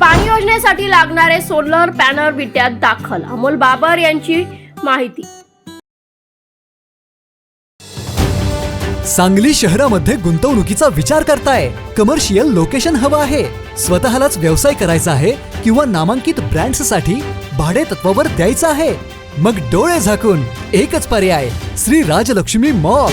पाणी योजनेसाठी लागणारे सोलर पॅनल विट्यात दाखल. अमोल बाबर यांची माहिती. सांगली शहरामध्ये गुंतवणुकीचा विचार करताय. कमर्शियल लोकेशन हवं आहे. स्वतःलाच व्यवसाय करायचा आहे किंवा नामांकित ब्रँड्ससाठी भाडे तत्वावर द्यायचं आहे. मग डोळे झाकून एकच पर्याय श्री राजलक्ष्मी मॉल.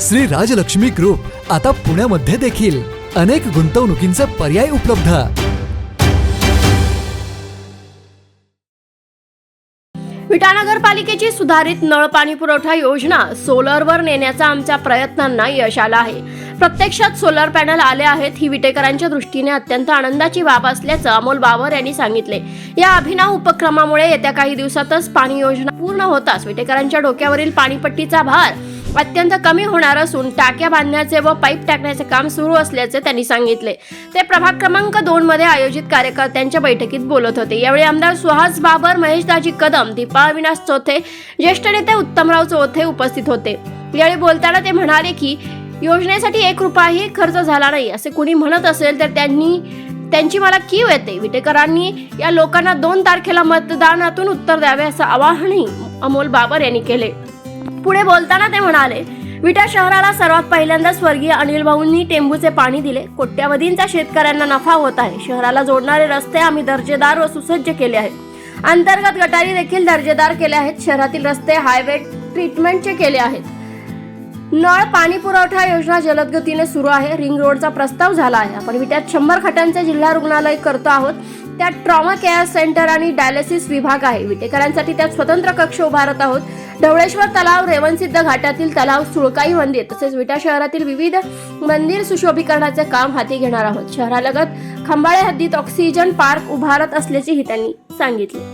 श्री राजलक्ष्मी ग्रुप आता पुण्यामध्ये देखील अनेक गुंतवणुकींचे पर्याय उपलब्ध. विटा नगरपालिकेची सुधारित नळ पाणी पुरवठा योजना सोलरवर नेण्याचा आमच्या प्रयत्नांना यश आला आहे. प्रत्यक्षात सोलर पॅनल आले आहेत ही विटेकरांच्या दृष्टीने अत्यंत आनंदाची बाब असल्याचं अमोल बावर यांनी सांगितले. या अभिनव उपक्रमामुळे येत्या काही दिवसातच पाणी योजना पूर्ण होताच विटेकरांच्या डोक्यावरील पाणीपट्टीचा भार अत्यंत कमी होणार असून टाक्या बांधण्याचे व पाईप टाकण्याचे काम सुरू असल्याचे त्यांनी सांगितले. ते प्रभाग क्रमांक दोन मध्ये आयोजित कार्यकर्त्यांच्या बैठकीत बोलत होते. यावेळी आमदार सुहास बाबर महेशदाजी कदम दीपा अविनाश चौथे ज्येष्ठ नेते उत्तमराव चौथे उपस्थित होते. यावेळी बोलताना ते म्हणाले की योजनेसाठी एक रुपयाही खर्च झाला नाही. असे कुणी म्हणत असेल तर त्यांनी त्यांची मला कीव येते. विटेकरांनी या लोकांना दोन तारखेला मतदानातून उत्तर द्यावे असं आवाहनही अमोल बाबर यांनी केले. पुढे बोलताना ते म्हणाले विटा शहराला सर्वात पहिल्यांदा स्वर्गीय अनिल भाऊंनी टेंबूचे पाणी दिले. कोट्यावधींचा शेतकऱ्यांना नफा होत आहे. शहराला जोडणारे रस्ते आम्ही दर्जेदार व सुसज्ज केले आहेत. अंतर्गत गटारी देखील दर्जेदार केले आहेत. शहरातील रस्ते हायवे ट्रीटमेंटचे केले आहेत. नळ पाणी पुरवठा योजना जलदगतीने सुरू आहे. रिंग रोडचा प्रस्ताव झाला आहे. आपण विट्यात शंभर खाटांचे जिल्हा रुग्णालय करतो आहोत. त्यात ट्रॉमा केअर सेंटर आणि डायलिसिस विभाग आहे. विटेकरांसाठी त्यात स्वतंत्र कक्ष उभारत आहोत. ढवळेश्वर तलाव रेवणसिद्ध घाटातील तलाव सुळकाई मंदिर तसेच विटा शहरातील विविध मंदिर सुशोभीकरणाचे काम हाती घेणार आहोत. शहरालगत खंबाळे हद्दीत ऑक्सिजन पार्क उभारत असल्याचेही त्यांनी सांगितले.